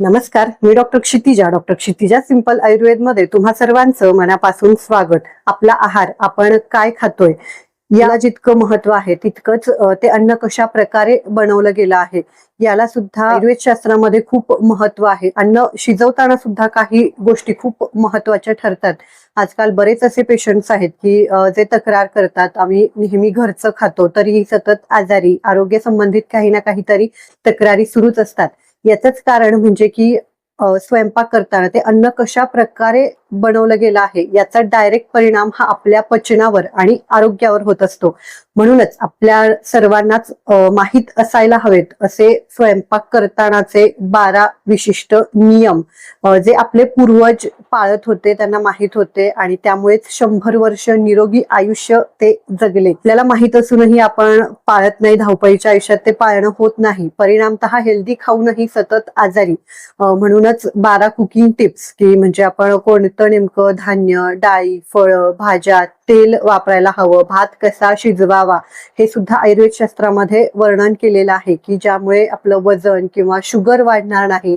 नमस्कार मी doctor Kshitija. Doctor Kshitija simple आयुर्वेदमध्ये तुम्हा सर्वांचं मनापासून स्वागत. आपला आहार आपण काय खातोय? याला जितकं महत्त्व आहे तितकंच ते अन्न कशा प्रकारे बनवलं गेलं आहे याला सुद्धा आयुर्वेद शास्त्रामध्ये खूप महत्त्व आहे. अन्न शिजवताना सुद्धा काही गोष्टी खूप महत्त्वाच्या ठरतात. आजकाल बरेच असे पेशंट्स आहेत की जे तक्रार करतात आम्ही नेहमी घरचं खातो तरीही सतत आजारी आरोग्य संबंधित काही ना काहीतरी तक्रारी सुरूच असतात. याचंच कारण म्हणजे की स्वयंपाक करताना ते अन्न कशा प्रकारे बनवलं गेलं आहे. याचा डायरेक्ट परिणाम हा आपल्या पचनावर आणि आरोग्यावर होत असतो. म्हणूनच आपल्या सर्वांनाच माहीत असायला हवेत असे स्वयंपाक करतानाचे बारा विशिष्ट नियम जे आपले पूर्वज पाळत होते त्यांना माहीत होते आणि त्यामुळेच शंभर वर्ष निरोगी आयुष्य ते जगले. आपल्याला माहीत असूनही आपण पाळत नाही धावपळीच्या आयुष्यात ते पाळणं होत नाही. परिणामतः हेल्दी खाऊनही सतत आजारी. म्हणूनच बारा कुकिंग टिप्स की म्हणजे आपण कोणतं नेमकं धान्य डाळी फळं भाज्या तेल वापरायला हवं भात कसा शिजवावा हे सुद्धा आयुर्वेद शास्त्रामध्ये वर्णन केलेलं आहे की ज्यामुळे आपलं वजन किंवा शुगर वाढणार नाही.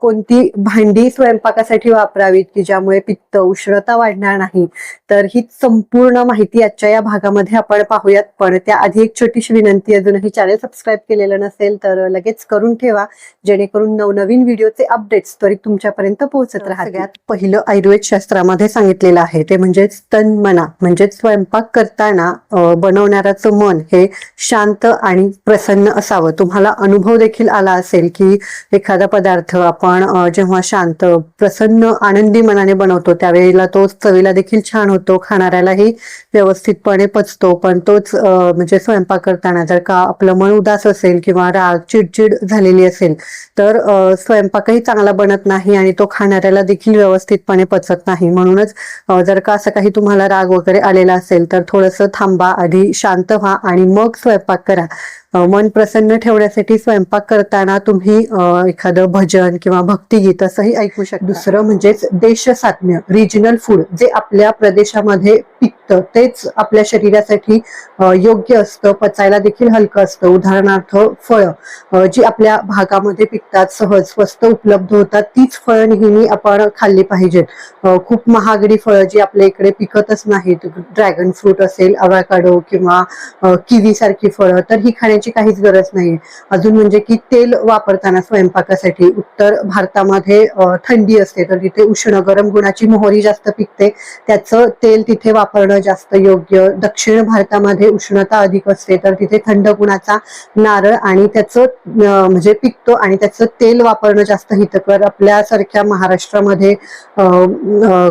कोणती भांडी स्वयंपाकासाठी वापरावीत की ज्यामुळे पित्त उष्णता वाढणार नाही? तर ही संपूर्ण माहिती आजच्या या भागामध्ये आपण पाहूयात. पण त्याआधी एक छोटीशी विनंती अजूनही चॅनल सबस्क्राईब केलेलं नसेल तर लगेच करून ठेवा. जेणेकरून नवनवीन व्हिडिओचे अपडेट्स त्वरित तुमच्यापर्यंत पोहोचत सगळ्यात पहिलं आयुर्वेद शास्त्रामध्ये सांगितलेलं आहे ते म्हणजेच तन मना. म्हणजे स्वयंपाक करताना बनवणाऱ्याचं मन हे शांत आणि प्रसन्न असावं. तुम्हाला अनुभव देखील आला असेल की एखादा पदार्थ आपण जेव्हा शांत प्रसन्न आनंदी मनाने बनवतो त्यावेळेला तो चवीला देखील छान होतो खाणाऱ्यालाही व्यवस्थितपणे पचतो पण तोच म्हणजे स्वयंपाक करताना जर का आपलं मन उदास असेल किंवा राग चिडचिड झालेली असेल तर स्वयंपाकही चांगला बनत नाही आणि तो खाणाऱ्याला देखील व्यवस्थितपणे पचत नाही. म्हणूनच जर का असं काही तुम्हाला राग वगैरे आलेला असेल तर थोडंसं थांबा आधी शांत व्हा आणि मग स्वयंपाक करा. मन प्रसन्न ठेवण्यासाठी स्वयंपाक करताना तुम्ही एखादं भजन किंवा भक्तिगीत असंही ऐकू शकता. दुसरं म्हणजेच देशसात्म्य रिजनल फूड जे आपल्या प्रदेशामध्ये पिकतं तेच आपल्या शरीरासाठी योग्य असतं पचायला देखील हलकं असतं. उदाहरणार्थ फळं जी आपल्या भागामध्ये पिकतात सहज स्वस्त उपलब्ध होतात तीच फळं नेहमी आपण खाल्ली पाहिजेत. खूप महागडी फळं जी आपल्या इकडे पिकतच नाहीत. ड्रॅगन फ्रूट असेल अवॅकाडो किंवा किवी सारखी फळं तर ही खाण्याची काहीच गरज नाहीये. अजून म्हणजे की तेल वापरताना स्वयंपाकासाठी उत्तर भारतामध्ये थंडी असते तर तिथे उष्ण गरम गुणाची मोहरी जास्त पिकते. त्याचं तेल तिथे वापरणं जास्त योग्य. दक्षिण भारतामध्ये उष्णता अधिक असते तर तिथे थंड गुणाचा नारळ आणि त्याचं म्हणजे पिकतो आणि त्याचं तेल वापरणं जास्त हितकर. आपल्यासारख्या महाराष्ट्रामध्ये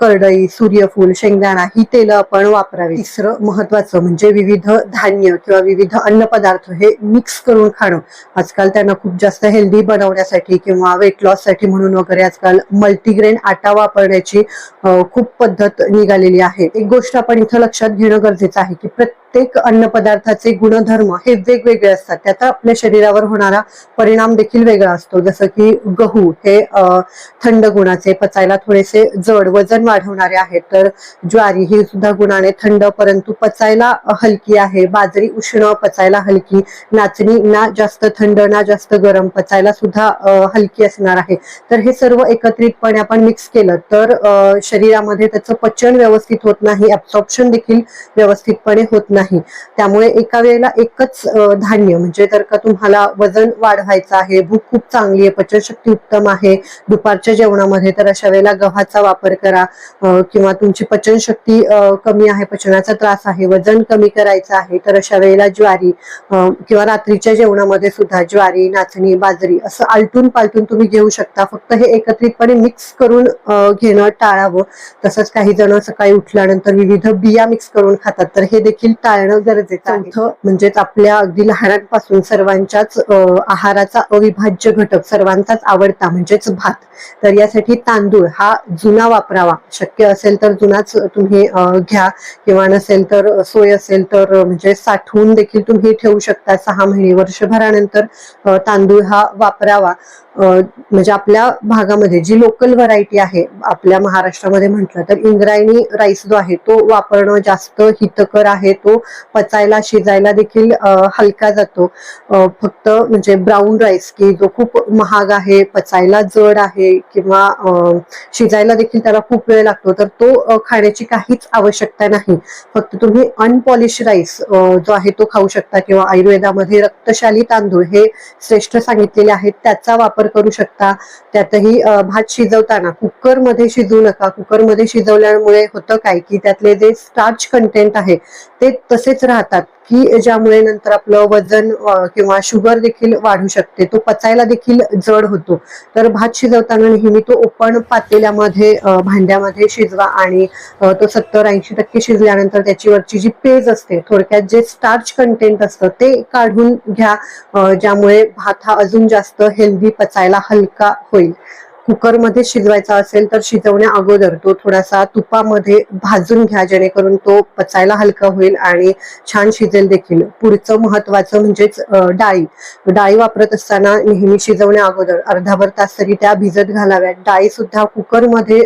करडई सूर्यफूल शेंगदाणा ही तेलं आपण वापरावी. तिसरं महत्वाचं म्हणजे विविध धान्य किंवा विविध अन्नपदार्थ हे मिक्स करून खाणं. आजकाल त्यांना खूप जास्त हेल्दी बनवण्यासाठी किंवा वेट लॉससाठी म्हणून वगैरे आजकाल मल्टीग्रेन आटा वापरण्याची खूप पद्धत निघालेली आहे. एक गोष्ट आपण इथं लक्षात घेणं गरजेचं आहे की प्रत्येक एक अन्न पदार्थाचे गुणधर्म हे वेगवेगळे असतात. त्याचा आपल्या शरीरावर होणारा परिणाम देखील वेगळा असतो. जसं की गहू हे थंड गुणाचे पचायला थोडेसे जड वजन वाढवणारे आहेत. तर ज्वारी ही सुद्धा गुणाने थंड परंतु पचायला हलकी आहे. बाजरी उष्ण पचायला हलकी. नाचणी ना जास्त थंड ना जास्त गरम पचायला सुद्धा हलकी असणार आहे. तर हे सर्व एकत्रितपणे आपण मिक्स केलं तर शरीरामध्ये त्याचं पचन व्यवस्थित होत नाही. ऍब्सॉर्प्शन देखील व्यवस्थितपणे होत नाही. त्यामुळे एका वेळेला एकच धान्य म्हणजे जर का तुम्हाला वजन वाढवायचं आहे भूक खूप चांगली आहे पचनशक्ती उत्तम आहे दुपारच्या जेवणामध्ये तर अशा वेळेला गव्हाचा वापर करा किंवा तुमची पचनशक्ती कमी आहे पचनाचा त्रास आहे वजन कमी करायचं आहे तर अशा वेळेला ज्वारी किंवा रात्रीच्या जेवणामध्ये सुद्धा ज्वारी नाचणी बाजरी असं आलटून पालटून तुम्ही घेऊ शकता. फक्त हे एकत्रितपणे मिक्स करून घेणं टाळावं. तसंच काही जण सकाळी उठल्यानंतर विविध बिया मिक्स करून खातात. तर हे देखील टाळणं गरजेचं आहे. चौथं म्हणजेच आपल्या अगदी लहानांपासून सर्वांच्याच आहाराचा अविभाज्य घटक सर्वांचाच आवडता म्हणजेच भात. तर यासाठी तांदूळ हा जुना वापरावा. शक्य असेल तर जुनाच तुम्ही घ्या. किंवा नसेल तर सोय असेल तर म्हणजे साठवून देखील तुम्ही ठेवू शकता. सहा महिने वर्षभरानंतर तांदूळ हा वापरावा. म्हणजे आपल्या भागामध्ये जी लोकल व्हरायटी आहे आपल्या महाराष्ट्रामध्ये म्हटलं तर इंद्रायणी राईस जो आहे तो वापरणं जास्त हितकर आहे. तो पचायला शिजायला देखील हलका जातो. फक्त म्हणजे ब्राऊन राईस की जो खूप महाग आहे पचायला जड आहे किंवा शिजायला देखील त्याला खूप वेळ लागतो तर तो खाण्याची काहीच आवश्यकता नाही. फक्त तुम्ही अनपॉलिश राईस जो आहे तो खाऊ शकता किंवा आयुर्वेदामध्ये रक्तशाली तांदूळ हे श्रेष्ठ सांगितलेले आहेत त्याचा वापर करू शकता. त्यातही भात शिजवताना कुकरमध्ये शिजवू नका. कुकरमध्ये शिजवल्यामुळे होतं काय की त्यातले जे स्टार्च कंटेंट आहे ते तसेच राहतात. की ज्यामुळे नंतर आपलं वजन किंवा शुगर देखील वाढू शकते. तो पचायला देखील जड होतो. तर भात शिजवताना नेहमी तो ओपन पातेल्यामध्ये भांड्यामध्ये शिजवा आणि तो सत्तर ऐंशी टक्के शिजल्यानंतर त्याची वरची जी पेज असते थोडक्यात जे स्टार्च कंटेंट असतं ते काढून घ्या. ज्यामुळे भात हा अजून जास्त हेल्दी पचायला हलका होईल. कुकरमध्ये शिजवायचा असेल तर शिजवण्या अगोदर तो थोडासा तुपामध्ये भाजून घ्या जेणेकरून तो पचायला हलका होईल आणि छान शिजेल देखील. पुढचं महत्वाचं म्हणजेच डाळी. डाळी वापरत असताना नेहमी शिजवण्या अगोदर अर्धाभर तास तरी त्या भिजत घालाव्यात. डाळी सुद्धा कुकरमध्ये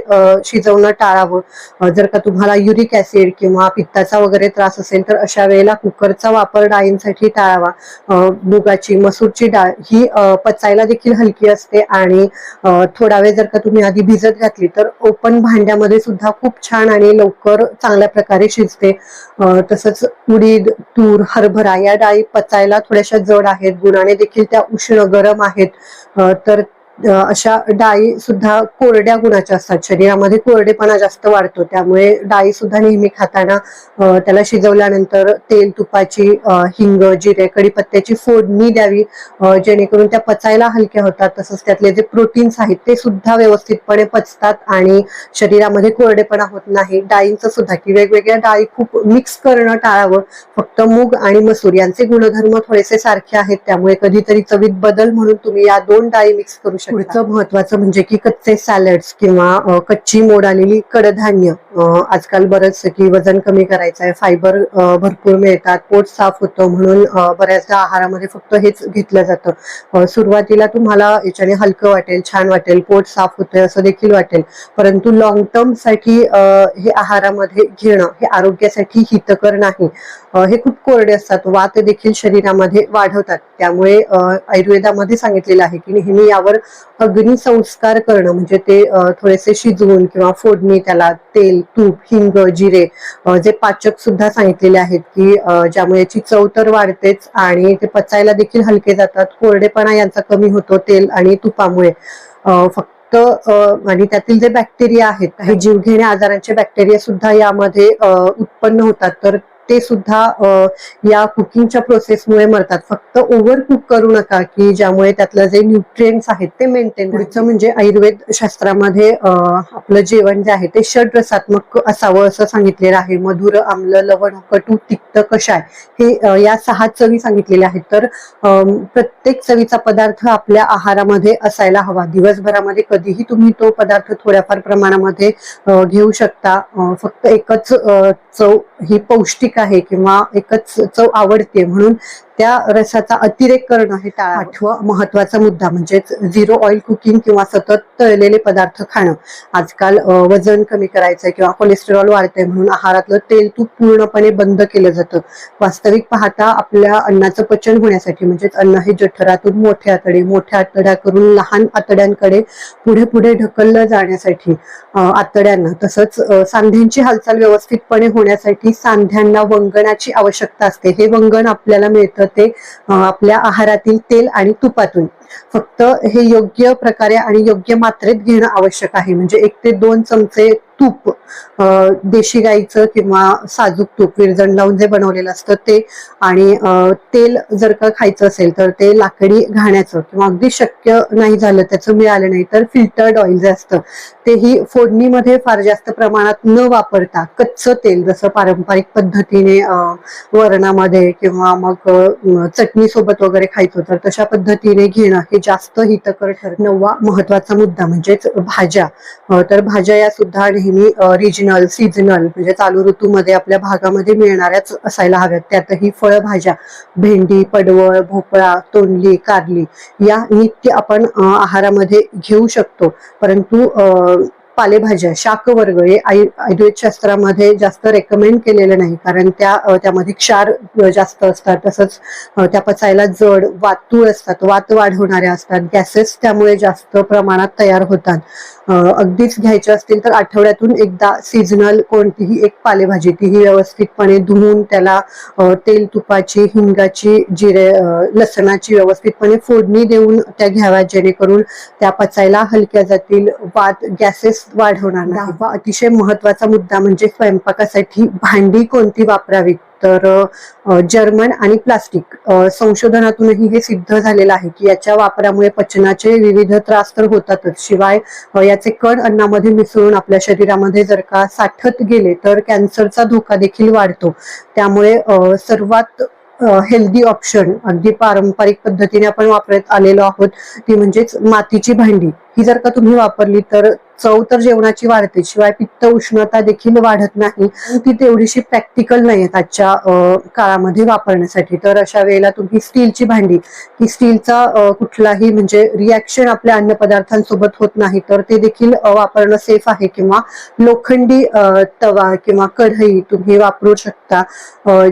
शिजवणं टाळावं. जर का तुम्हाला युरिक ऍसिड किंवा पित्ताचा वगैरे त्रास असेल तर अशा वेळेला कुकरचा वापर डाळींसाठी टाळावा. मुगाची मसूरची डाळ ही पचायला देखील हलकी असते आणि थोडा वेळ जर का तुम्ही आधी भिजत घातली तर ओपन भांड्यामध्ये सुद्धा खूप छान आणि लवकर चांगल्या प्रकारे शिजते. तसंच उडीद तूर हरभरा या डाळी पचायला थोड्याशा जड आहेत. गुणाने देखील त्या उष्ण गरम आहेत. तर अशा डाळी सुद्धा कोरड्या गुणाच्या असतात. शरीरामध्ये कोरडेपणा जास्त वाढतो. त्यामुळे डाळी सुद्धा नेहमी खाताना त्याला शिजवल्यानंतर तेल तुपाची हिंग जिरे कडीपत्त्याची फोडणी द्यावी जेणेकरून त्या पचायला हलक्या होतात. तसंच त्यातले जे प्रोटीन्स आहेत ते सुद्धा व्यवस्थितपणे पचतात आणि शरीरामध्ये कोरडेपणा होत नाही. डाळींचं सुद्धा की वेगवेगळ्या डाळी खूप मिक्स करणं टाळावं. फक्त मूग आणि मसूर यांचे गुणधर्म थोडेसे सारखे आहेत. त्यामुळे कधीतरी चवीत बदल म्हणून तुम्ही या दोन डाळी मिक्स करू शकता. पुढचं महत्वाचं म्हणजे की कच्चे सॅलड्स किंवा कच्ची मोड आलेली कडधान्य आजकाल बरंच की वजन कमी करायचं आहे फायबर भरपूर मिळतात पोट साफ होतं म्हणून बऱ्याचदा आहारामध्ये फक्त हेच घेतलं जातं. सुरुवातीला तुम्हाला याच्याने हलकं वाटेल छान वाटेल पोट साफ होतंय असं देखील वाटेल. परंतु लॉंग टर्मसाठी हे आहारामध्ये घेणं हे आरोग्यासाठी हितकर नाही. हे खूप कोरडे असतात वात देखील शरीरामध्ये वाढवतात. त्यामुळे आयुर्वेदामध्ये सांगितलेलं आहे की नेहमी यावर अग्नी संस्कार करणं म्हणजे ते थोडेसे शिजवून किंवा फोडणी त्याला तेल तूप हिंग जिरे जे पाचक सुद्धा सांगितलेले आहेत की ज्यामुळे याची चव तर वाढतेच आणि ते पचायला देखील हलके जातात. कोरडेपणा यांचा कमी होतो तेल आणि तुपामुळे. फक्त आणि त्यातील जे बॅक्टेरिया आहेत काही जीवघेण्या आजारांचे बॅक्टेरिया सुद्धा यामध्ये उत्पन्न होतात. तर ते सुद्धा या कुकिंगच्या प्रोसेसमुळे मरतात. फक्त ओव्हर कुक करू नका की ज्यामुळे त्यातलं जे न्यूट्रिएंट्स आहेत ते मेंटेन पुढचं म्हणजे आयुर्वेद शास्त्रामध्ये आपलं जेवण जे आहे ते षड रसात्मक असावं असं सांगितलेलं आहे. मधुर आम्ल लवण कटू तिक्त कशाय हे या सहा चवी सांगितलेल्या आहेत. तर प्रत्येक चवीचा पदार्थ आपल्या आहारामध्ये असायला हवा. दिवसभरामध्ये कधीही तुम्ही तो पदार्थ थोड्याफार प्रमाणामध्ये घेऊ शकता. फक्त एकच चव ही पौष्टिक आहे किंवा एकच चव आवडते म्हणून त्या रसाचा अतिरेक करणं हे टाळा आठवा महत्त्वाचा मुद्दा म्हणजेच झिरो ऑइल कुकिंग किंवा सतत तळलेले पदार्थ खाणं. आजकाल वजन कमी करायचंय किंवा कोलेस्टेरॉल वाढतंय म्हणून आहारातलं तेल तूप पूर्णपणे बंद केलं जातं. वास्तविक पाहता आपल्या अन्नाचं पचन होण्यासाठी म्हणजेच अन्न हे जठरातून मोठ्या आतडे मोठ्या आतड्याकडून लहान आतड्यांकडे पुढे पुढे ढकललं जाण्यासाठी आतड्यांना तसंच सांध्यांची हालचाल व्यवस्थितपणे होण्यासाठी सांध्यांना वंगणाची आवश्यकता असते. हे वंगण आपल्याला मिळतं. ते आपल्या आहारातील तेल आणि तुपातून. फक्त हे योग्य प्रकारे आणि योग्य मात्रेत घेणं आवश्यक आहे. म्हणजे एक ते दोन चमचे तूप देशी गाईचं किंवा साजूक तूप विरजण लावून जे बनवलेलं असतं ते. आणि तेल जर का खायचं असेल तर ते लाकडी घाण्याचं किंवा अगदी शक्य नाही झालं त्याचं मिळालं नाही तर फिल्टर्ड ऑइल जे असतं तेही फोडणीमध्ये फार जास्त प्रमाणात न वापरता कच्चं तेल जसं पारंपरिक पद्धतीने वरणामध्ये किंवा मग चटणीसोबत चटणी सोबत वगैरे खायचो तर तशा पद्धतीने घेणं हे जास्त हितकर ठरत. नववा महत्त्वाचा मुद्दा म्हणजेच भाज्या. तर भाज्या या सुद्धा नेहमी रिजनल सीझनल म्हणजे चालू ऋतूमध्ये आपल्या भागामध्ये मिळणाऱ्याच असायला हव्यात. त्यातही फळभाज्या भेंडी पडवळ भोपळा तोंडली कारली या नित्य आपण आहारामध्ये घेऊ शकतो. परंतु पालेभाज्या शाकवर्ग हे आयु आयुर्वेद शास्त्रामध्ये जास्त रेकमेंड केलेलं नाही. कारण त्या त्यामध्ये क्षार जास्त असतात. तसंच त्या पचायला जड वातूळ असतात. वात वाढवणाऱ्या असतात. गॅसेस त्यामुळे जास्त प्रमाणात तयार होतात. अगदीच घ्यायचे असतील तर आठवड्यातून एकदा सीझनल कोणतीही एक पालेभाजी तीही व्यवस्थितपणे धुवून त्याला तेल तुपाची हिंगाची जिरे लसणाची व्यवस्थितपणे फोडणी देऊन त्या घ्याव्यात जेणेकरून त्या पचायला हलक्या जातील. वात गॅसेस वाढवणार नाही. अतिशय महत्त्वाचा मुद्दा म्हणजे स्वयंपाकासाठी भांडी कोणती वापरावीत? तर जर्मन आणि प्लास्टिक. संशोधनातूनही हे सिद्ध झालेलं आहे की याच्या वापरामुळे पचनाचे विविध त्रास तर होतातच. शिवाय याचे कण अन्नामध्ये मिसळून आपल्या शरीरामध्ये जर का साठत गेले तर कॅन्सरचा धोका देखील वाढतो. त्यामुळे सर्वात हेल्दी ऑप्शन अगदी पारंपरिक पद्धतीने आपण वापरत आलेलो आहोत ती म्हणजेच मातीची भांडी. ही जर का तुम्ही वापरली तर चव तर जेवणाची वाढते शिवाय पित्त उष्णता देखील वाढत नाही. ती तेवढीशी प्रॅक्टिकल नाही आहेत आजच्या काळामध्ये वापरण्यासाठी. तर अशा वेळेला तुम्ही स्टीलची भांडी की स्टीलचा कुठलाही म्हणजे रिॲक्शन आपल्या अन्नपदार्थांसोबत होत नाही तर ते देखील वापरणं सेफ आहे किंवा लोखंडी तवा किंवा कढई तुम्ही वापरू शकता.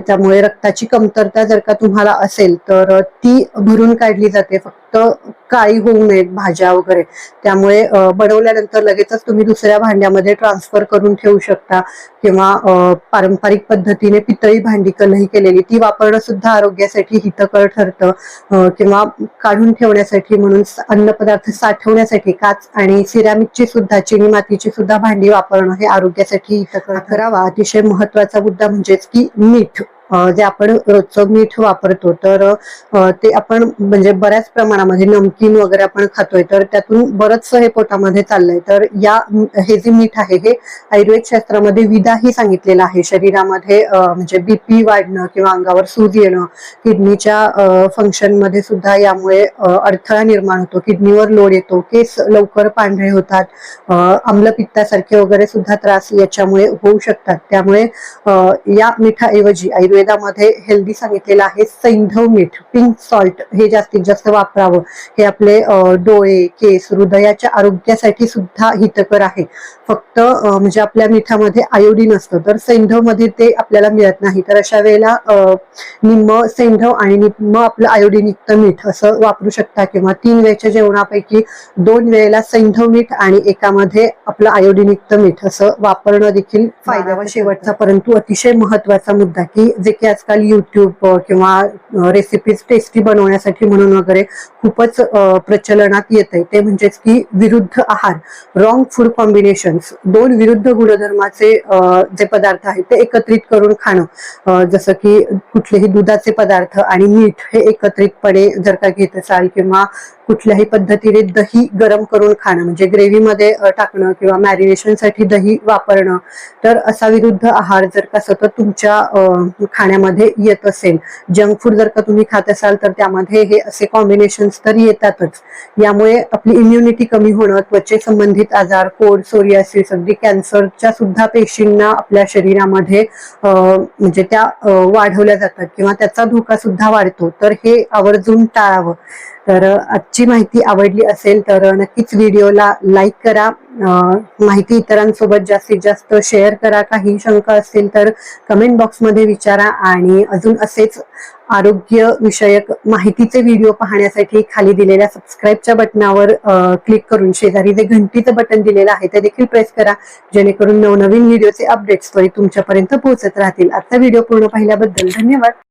त्यामुळे रक्ताची कमतरता जर का तुम्हाला असेल तर ती भरून काढली जाते फक्त. काळी होऊ नयेत भाज्या वगैरे. त्यामुळे बनवल्यानंतर लगेचच तुम्ही दुसऱ्या भांड्यामध्ये ट्रान्सफर करून ठेवू शकता किंवा पारंपरिक पद्धतीने पितळी भांडी कलही केलेली ती वापरणं सुद्धा आरोग्यासाठी हितकर ठरतं. किंवा काढून ठेवण्यासाठी म्हणून अन्नपदार्थ साठवण्यासाठी काच आणि सिरामिकची सुद्धा चिनी मातीची सुद्धा भांडी वापरणं हे आरोग्यासाठी हितकर करावा अतिशय महत्त्वाचा मुद्दा म्हणजेच की मीठ. जे आपण रोजचं मीठ वापरतो तर ते आपण म्हणजे बऱ्याच प्रमाणामध्ये नमकीन वगैरे आपण खातोय तर त्यातून बरंचसं हे पोटामध्ये चाललंय. तर या हे जे मीठ आहे हे आयुर्वेद शास्त्रामध्ये विदाही सांगितलेलं आहे. शरीरामध्ये म्हणजे बीपी वाढणं किंवा अंगावर सूज येणं किडनीच्या फंक्शनमध्ये सुद्धा यामुळे अडथळा निर्माण होतो. किडनीवर लोड येतो केस लवकर पांढरे होतात आम्लपित्तासारखे वगैरे सुद्धा त्रास याच्यामुळे होऊ शकतात. त्यामुळे या मिठाऐवजी आयुर्वेदामध्ये हेल्दी सांगितलेलं आहे सैंधव मीठ पिंक सॉल्ट हे जास्तीत जास्त वापरावं. हे आपले डोळे केस हृदयाच्या आरोग्यासाठी सुद्धा हितकर आहे. फक्त म्हणजे आपल्या मिठामध्ये आयोडीन असतं. तर सैंधवमध्ये ते आपल्याला मिळत नाही. तर अशा वेळेला निम्म सैंधव आणि निम्म आपलं आयोडीनयुक्त मीठ असं वापरू शकता किंवा तीन वेळच्या जेवणापैकी दोन वेळेला सैंधव मीठ आणि एकामध्ये आपलं आयोडीनयुक्त मीठ असं वापरणं देखील फायद्यावर शेवटचा. परंतु अतिशय महत्त्वाचा मुद्दा की जे की आजकाल युट्यूब किंवा रेसिपीज टेस्टी बनवण्यासाठी म्हणून वगैरे खूपच प्रचलनात येत आहे ते म्हणजेच की विरुद्ध आहार रॉंग फूड कॉम्बिनेशन्स दोन विरुद्ध गुणधर्माचे जे पदार्थ आहेत ते एकत्रित करून खाणं. जसं की कुठलेही दुधाचे पदार्थ आणि मीठ हे एकत्रितपणे जर का घेत असाल किंवा कुठल्याही पद्धतीने दही गरम करून खाणं म्हणजे ग्रेव्हीमध्ये टाकणं किंवा मॅरिनेशनसाठी दही वापरणं तर असा विरुद्ध आहार जर का सतत तुमच्या खाण्यामध्ये येत असेल. जंक फूड जर का तुम्ही खात असाल तर त्यामध्ये हे असे कॉम्बिनेशन तर येतातच. यामुळे आपली इम्युनिटी कमी होणं त्वचे संबंधित आजार कोड सोरियासिस अगदी कॅन्सरच्या सुद्धा पेशींना आपल्या शरीरामध्ये म्हणजे त्या वाढवल्या जातात किंवा त्याचा धोका सुद्धा वाढतो. तर हे आवर्जून टाळावं. तर आजची माहिती आवडली असेल तर नक्कीच व्हिडिओला लाईक करा. माहिती इतरांसोबत जास्तीत जास्त शेअर करा. काही शंका असतील तर कमेंट बॉक्समध्ये विचारा आणि अजून असेच आरोग्य विषयक माहितीचे व्हिडिओ पाहण्यासाठी खाली दिलेल्या सबस्क्राईबच्या बटनावर क्लिक करून शेजारी जे घंटीचं बटन दिलेलं आहे ते देखील प्रेस करा. जेणेकरून नवनवीन व्हिडिओचे अपडेट्स त्वरित तुमच्यापर्यंत पोहोचत राहतील. आजचा व्हिडिओ पूर्ण पाहिल्याबद्दल धन्यवाद.